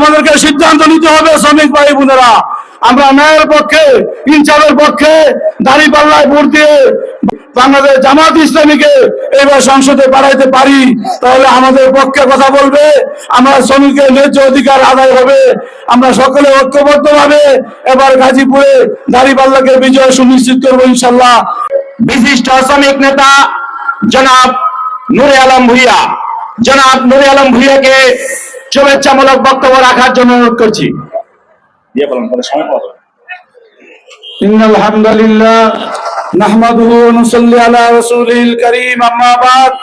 আমাদেরকে সিদ্ধান্ত নিতে হবে শ্রমিক ভাই বোনেরা। আমরা ন্যায়ের পক্ষে, ইনসাফের পক্ষে দাড়ি পাল্লায় ভোট দিয়ে বাংলাদেশ জামাত ইসলামীকে এবার সংসদে পাঠাইতে পারি। তাহলে আমাদের পক্ষে কথা বলবে, আমরা শ্রমিকের ন্যায্য অধিকার আদায় হবে। আমরা সকলে ঐক্যবদ্ধ ভাবে এবার গাজীপুরে দাড়ি পাল্লাকে বিজয় সুনিশ্চিত করব ইনশাল্লাহ বিশিষ্ট শ্রমিক নেতা জনাব নুরে আলম ভুইয়া। জনাব নুরে আলম ভুইয়াকে শুভেচ্ছামূলক বক্তব্য রাখার জন্য অনুরোধ করছি দিয়ে বলুন তাহলে সময় পাওয়া যাবে। إن الحمد لله نحمده ونصلي على رسوله الكريم أما بعد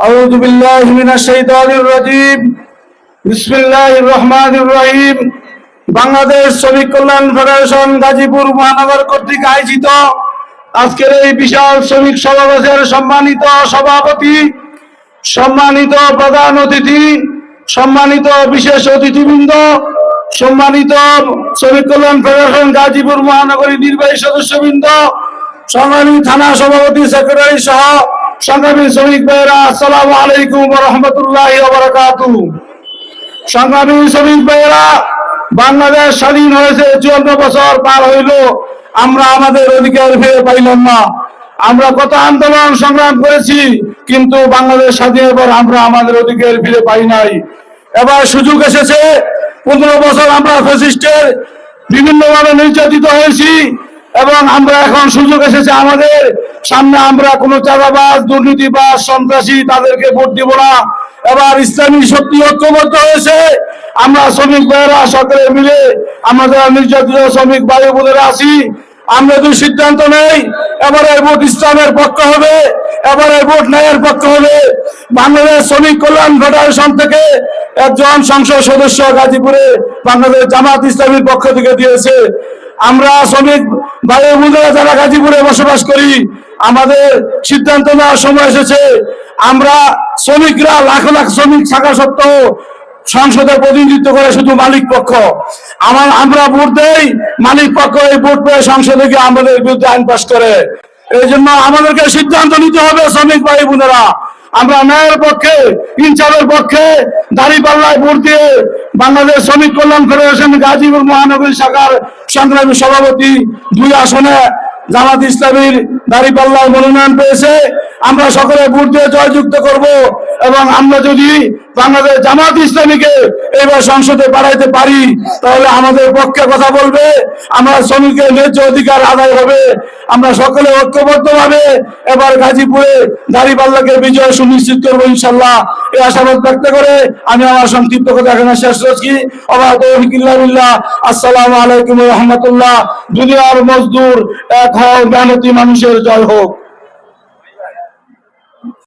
أعوذ بالله من الشيطان الرجيم بسم الله الرحمن الرحيم বাংলাদেশ শ্রমিক কল্যাণ ফেডারেশন গাজীপুর মহানগর কর্তৃক আয়োজিত আজকের এই বিশাল শ্রমিক সমাবেশের সম্মানিত সভাপতি সম্মানিত প্রধান অতিথি সম্মানিত বিশেষ অতিথিবৃন্দ, সম্মানিত শ্রমিক কল্যাণ ফেডারেশন গাজীপুর মহানগরী নির্বাহী সদস্যবৃন্দ সংগ্রামী থানা সভাপতি সেক্রেটারি সহ সংগ্রামী শ্রমিক ভাইয়েরা, আসসালামু আলাইকুম রহমতুল্লাহ সংগ্রামী শ্রমিক ভাইয়েরা, বাংলাদেশ স্বাধীন হয়েছে, চুয়ান্ন বছর পার হইল, আমরা আমাদের অধিকার ফিরে পাইলাম না। আমরা কত আন্দোলন সংগ্রাম করেছি, কিন্তু বাংলাদেশ স্বাধীনের পর আমরা আমাদের অধিকার ফিরে পাই নাই। এবার সুযোগ এসেছে, পনেরো বছর আমরা ফ্যাসিস্টের বিভিন্নভাবে নির্যাতিত হয়েছি, এবং আমরা এখন সুযোগ এসেছে আমাদের। সামনে আমরা কোনো চাঁদাবাজ, দুর্নীতিবাজ, সন্ত্রাসী তাদেরকে ভোট দিব না। এবার ইসলামী শক্তি ঐক্যবদ্ধ হয়েছে, আমরা শ্রমিক ভাইয়েরা সকলে মিলে, আমরা যারা নির্যাতিত শ্রমিক ভাই বোনেরা আছি, আমরা যদি সিদ্ধান্ত নেই এবারে ভোট ইসলামের পক্ষ হবে, এবারে ভোট ন্যায়ের পক্ষ হবে। বাংলাদেশ শ্রমিক কল্যাণ ফেডারেশন থেকে একজন সংসদ সদস্য গাজীপুরে বাংলাদেশ জামাত ইসলামীর পক্ষ থেকে দিয়েছে। আমরা শ্রমিক ভাই বোনেরা যারা গাজীপুরে বসবাস করি, আমাদের সিদ্ধান্ত নেওয়ার সময় এসেছে। আমরা শ্রমিকরা লাখ লাখ শ্রমিক থাকা সত্ত্বেও সংসদে প্রতিনিধিত্ব করে শুধু মালিক পক্ষ। আমার, আমরা ভোট দেই, মালিক পক্ষ এই ভোট পেয়ে সংসদে গিয়ে আমাদের বিরুদ্ধে আইন পাস করে। এই জন্য আমাদেরকে সিদ্ধান্ত নিতে হবে, শ্রমিক ভাই বোনেরা। আমরা ন্যায়ের পক্ষে ইনসাফের পক্ষে দাড়ি পাল্লায় ভোট দিয়ে বাংলাদেশ শ্রমিক কল্যাণ ফেডারেশন গাজীপুর মহানগরী শাখার সংগ্রামী সভাপতি দুই আসনে জামাত ইসলামীর দাড়ি পাল্লায় মনোনয়ন পেয়েছে। আমরা সকলে ভোট দিয়ে জয়যুক্ত করব। এবং আমরা যদি বাংলাদেশ জামাত ইসলামীকে এবার সংসদে পাঠাইতে পারি, তাহলে আমাদের পক্ষে কথা বলবে, আমরা শ্রমিকের ন্যায্য অধিকার আদায় হবে, আমরা সকলে ঐক্যবদ্ধ ভাবে এবার গাজীপুরে দাঁড়িপাল্লাকে বিজয় সুনিশ্চিত করব ইনশাল্লাহ এই আশাবাদ ব্যক্ত করে আমি আমার সংক্ষিপ্ত কথা এখানে শেষ করছি। অবাধ বিল্লাহ, আসসালামু আলাইকুম রহমতুল্লাহ। দুনিয়ার মজদুর, এক হও মেহনতি মানুষের জয় হোক।